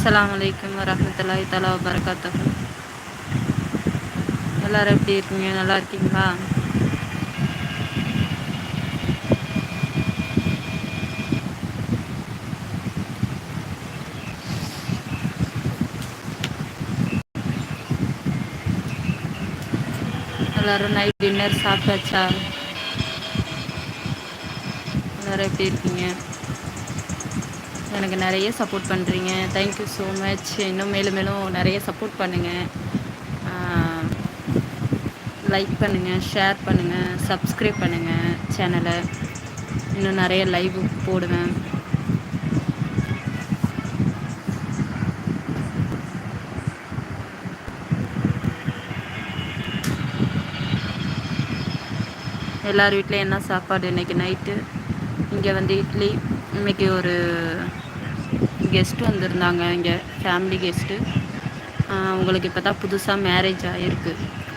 அஸ்லாம் வலைக்கம் வரமத்துல்லாய் தலா வரகாத்து எல்லோரும் எப்படி இருக்கீங்க நல்லா இருக்கீங்களா எல்லோரும் நைட் டின்னர் சாப்பிட்டாச்சா எல்லோரும் எப்படி இருக்கீங்க எனக்கு நிறைய சப்போர்ட் பண்ணுறீங்க தேங்க்யூ ஸோ மச் இன்னும் மேலும் மேலும் நிறைய சப்போர்ட் பண்ணுங்கள் லைக் பண்ணுங்கள் ஷேர் பண்ணுங்கள் சப்ஸ்கிரைப் பண்ணுங்கள் சேனலை இன்னும் நிறைய லைவ் போடுவேன். எல்லார் வீட்லேயும் என்ன சாப்பாடு இன்றைக்கி நைட்டு இங்கே வந்து இட்லி இன்றைக்கி ஒரு கெஸ்ட்டு வந்திருந்தாங்க இங்கே ஃபேமிலி கெஸ்ட்டு. அவங்களுக்கு இப்போ தான் புதுசாக மேரேஜ் ஆகிருக்கு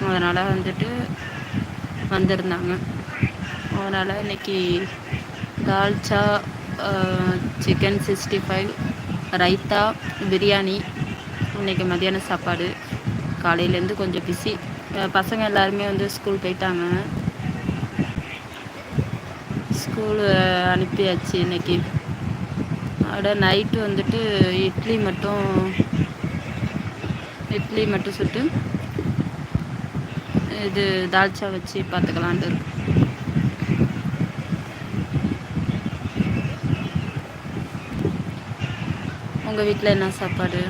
அதனால் வந்துட்டு வந்திருந்தாங்க. அதனால் இன்றைக்கி dalcha chicken sixty five raita biryani இன்றைக்கி மதியான சாப்பாடு. காலையிலேருந்து கொஞ்சம் பிஸி பசங்க எல்லாருமே வந்து ஸ்கூல் போயிட்டாங்க. ஸ்கூலு அனுப்பியாச்சு இன்றைக்கி அட நைட்டு வந்துட்டு இட்லி மட்டும் இட்லி மட்டும் சுட்டு இது தால்ச்சா வச்சு பார்த்துக்கலான்ட்டு இருக்கு. உங்கள் வீட்டில் என்ன சாப்பாடு?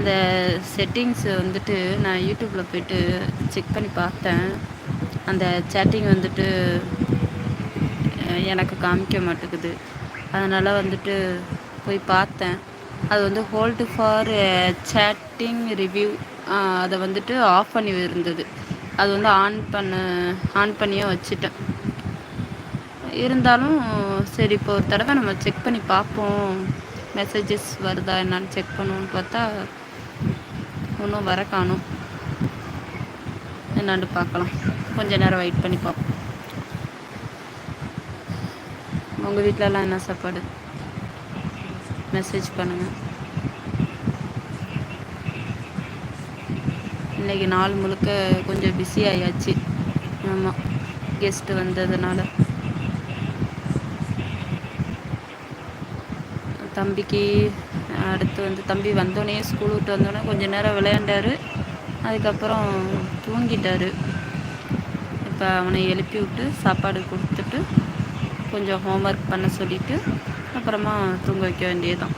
அந்த செட்டிங்ஸ் வந்துட்டு நான் யூடியூப்பில் போய்ட்டு செக் பண்ணி பார்த்தேன். அந்த சேட்டிங் வந்துட்டு எனக்கு காமிக்க மாட்டேங்குது. அதனால் வந்துட்டு போய் பார்த்தேன். அது வந்து ஹோல்டு ஃபார் சேட்டிங் ரிவ்யூ அதை வந்துட்டு ஆஃப் பண்ணி இருந்தது. அது வந்து ஆன் பண்ண ஆன் பண்ணியே வச்சுட்டேன். இருந்தாலும் சரி இப்போ ஒரு தடவை நம்ம செக் பண்ணி பார்ப்போம். மெசேஜஸ் வருதா என்னான்னு செக் பண்ணுவோன்னு பார்த்தா இன்னும் வர காணும். என்னான்னு பார்க்கலாம். கொஞ்ச நேரம் வெயிட் பண்ணி பார்ப்போம் உங்கள் வீட்டிலலாம் என்ன சாப்பாடு? மெசேஜ் பண்ணுங்கள் இன்றைக்கி நாள் முழுக்க கொஞ்சம் பிஸி ஆயாச்சு. ஆமாம் கெஸ்ட்டு வந்ததுனால. தம்பிக்கு அடுத்து வந்து தம்பி வந்தோடனே ஸ்கூல் விட்டு வந்தோடனே கொஞ்சம் நேரம் விளையாண்டார். அதுக்கப்புறம் தூங்கிட்டார். இப்போ அவனை எழுப்பி விட்டு சாப்பாடு கொடுத்துட்டு கொஞ்சம் ஹோம்ஒர்க் பண்ண சொல்லிவிட்டு அப்புறமா தூங்க வைக்க வேண்டியதுதான்.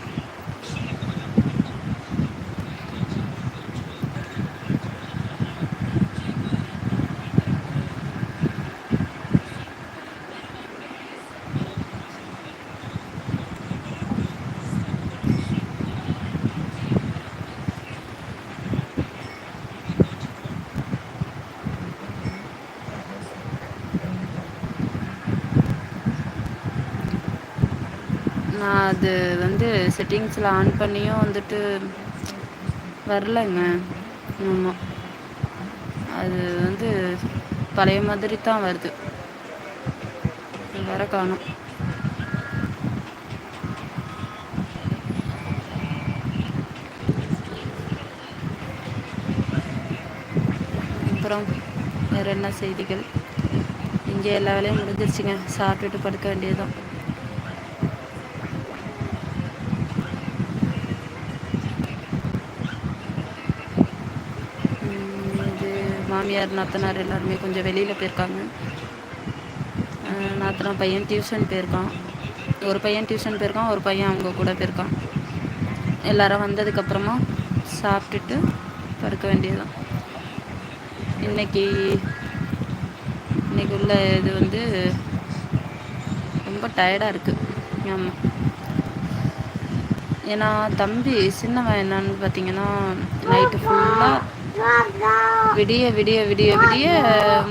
நான் அது வந்து செட்டிங்ஸில் ஆன் பண்ணியும் வந்துட்டு வரலைங்க. ஆமாம் அது வந்து பழைய மாதிரி தான் வருது. வர காணும். அப்புறம் வேறு என்ன செய்திகள்? இங்கே எல்லா வேலையும் முடிஞ்சிருச்சுங்க. சாப்பிட்டுட்டு படுக்க வேண்டியதுதான். மாமியார் நாத்தனார் எல்லாருமே கொஞ்சம் வெளியில் போயிருக்காங்க. நாத்தனா பையன் டியூஷன் போயிருக்கான். ஒரு பையன் டியூஷன் போயிருக்கான் ஒரு பையன் அவங்க கூட போயிருக்கான். எல்லாரும் வந்ததுக்கப்புறமா சாப்பிட்டுட்டு படுக்க வேண்டியதுதான். இன்றைக்கி இன்றைக்கி உள்ள இது வந்து ரொம்ப டயர்டாக இருக்குது ஆமாம் ஏன்னா தம்பி சின்னவன் என்னன்னு பார்த்தீங்கன்னா நைட்டு ஃபுல்லாக விடிய விடிய விடிய விடிய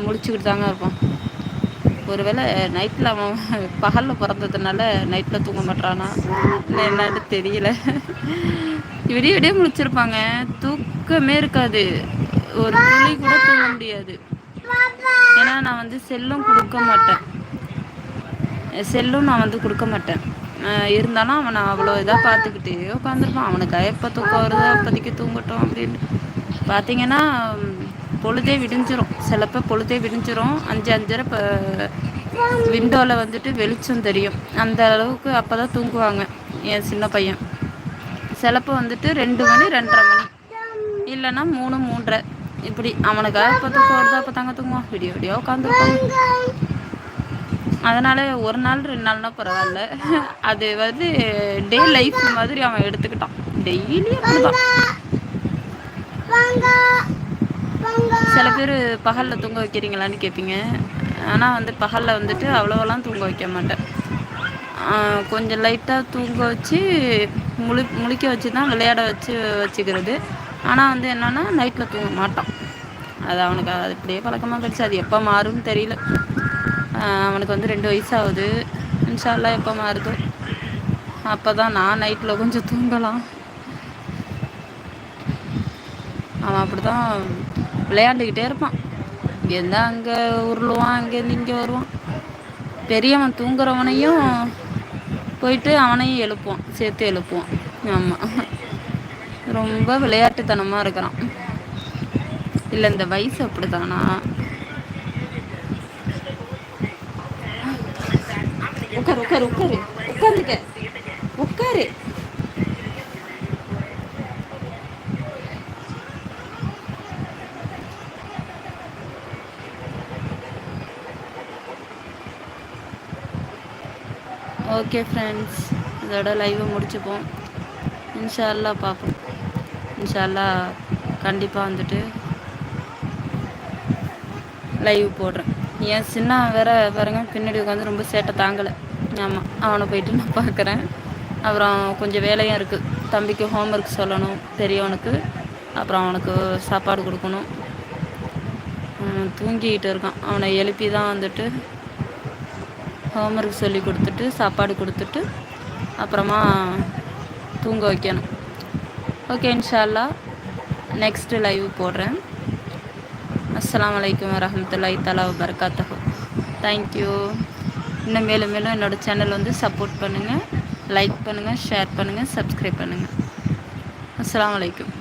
முடிச்சுக்கிட்டு தாங்க இருப்போம் ஒருவேளை நைட்டில் அவன் பகலில் பிறந்ததுனால நைட்டில் தூங்க மாட்டானா இல்லை என்னன்னு தெரியல. விடிய விடிய முடிச்சிருப்பாங்க. தூக்கமே இருக்காது. ஒரு துளி கூட தூங்க முடியாது. ஏன்னா நான் வந்து செல்லும் கொடுக்க மாட்டேன். செல்லும் நான் வந்து கொடுக்க மாட்டேன். இருந்தாலும் அவனை அவ்வளோ இதாக பார்த்துக்கிட்டே உட்காந்துருப்பான் அவனுக்கு எப்போ தூக்கம் வருதோ அப்போதைக்கு தூங்கட்டும் அப்படின்ட்டு பார்த்தீங்கன்னா பொழுதே விடிஞ்சிரும். சிலப்போ பொழுதே விடிஞ்சிரும். அஞ்சு அஞ்சரை இப்போ விண்டோவில் வந்துட்டு வெளிச்சம் தெரியும். அந்த அளவுக்கு அப்போ தான் தூங்குவாங்க என் சின்ன பையன். சிலப்போ வந்துட்டு ரெண்டு மணி ரெண்டரை மணி. இல்லைன்னா மூணு மூன்றரை. இப்படி அவனுக்காக இப்போ தூக்கம் வருதோ அப்போ தாங்க தூங்குவான். விடிய விடியோ உட்காந்துருப்பாங்க அதனால் ஒரு நாள் ரெண்டு நாள்னா பரவாயில்ல. அது வந்து டே லைஃப் மாதிரி அவன் எடுத்துக்கிட்டான். டெய்லி அப்படிதான். சில பேர் பகலில் தூங்க வைக்கிறீங்களான்னு கேட்பீங்க ஆனால் வந்து பகலில் வந்துட்டு அவ்வளோவெல்லாம் தூங்க வைக்க மாட்டேன். கொஞ்சம் லைட்டாக தூங்க வச்சு முழி முழிக்க வச்சு தான் விளையாட வச்சு வச்சுக்கிறது. ஆனால் வந்து என்னென்னா நைட்டில் தூங்க மாட்டான். அது அவனுக்கு அது இப்படியே பழக்கமாக போயிடுச்சு. அது எப்போ மாறும்னு தெரியல. அவனுக்கு வந்து ரெண்டு வயசாகுது. இன்ஷால்லாம் எப்போ மாறுதோ? அப்போ தான் நான் நைட்டில் கொஞ்சம் தூங்கலாம். அவன் அப்படி தான் விளையாண்டுக்கிட்டே இருப்பான். இங்கேருந்து அங்கே உருளுவான் அங்கேருந்து இங்கே வருவான். பெரியவன் தூங்குறவனையும் போயிட்டு அவனையும் எழுப்புவான் சேர்த்து எழுப்புவான். ஆமாம் ரொம்ப விளையாட்டுத்தனமாக இருக்கிறான். இல்லை இந்த வயசு அப்படித்தானா? உட்காரு உட்காரு உட்காரு உட்காந்துக்க உட்காரு ஓகே ஃப்ரெண்ட்ஸ் இதோட லைவை முடிச்சுப்போம். இன்ஷால்லா பார்ப்போம். இன்ஷால்லா கண்டிப்பாக வந்துட்டு லைவ் போடுறேன். என் சின்ன வேற பாருங்க பின்னாடி உட்காந்து ரொம்ப சேட்டை தாங்கலை. ஆமாம் அவனை போயிட்டு நான் பார்க்குறேன். அப்புறம் கொஞ்சம் வேலையும் இருக்குது தம்பிக்கு ஹோம்ஒர்க் சொல்லணும் பெரியவனுக்கு. அப்புறம் அவனுக்கு சாப்பாடு கொடுக்கணும். தூங்கிக்கிட்டு இருக்கான். அவனை எழுப்பி தான் வந்துட்டு ஹோம்ஒர்க் சொல்லி கொடுத்துட்டு சாப்பாடு கொடுத்துட்டு அப்புறமா தூங்க வைக்கணும். ஓகே இன்ஷால்லா நெக்ஸ்ட்டு லைவ் போடுறேன். அஸ்லாம் வலைக்கம் வரமத்துல்லாய் தலா வரகாத்தஹு தேங்க்யூ இன்னும் மேலும் மேலும் என்னோடய சேனல் வந்து சப்போர்ட் பண்ணுங்கள் லைக் பண்ணுங்கள் ஷேர் பண்ணுங்கள் சப்ஸ்கிரைப் பண்ணுங்கள் அஸ்லாம் வலைக்கம்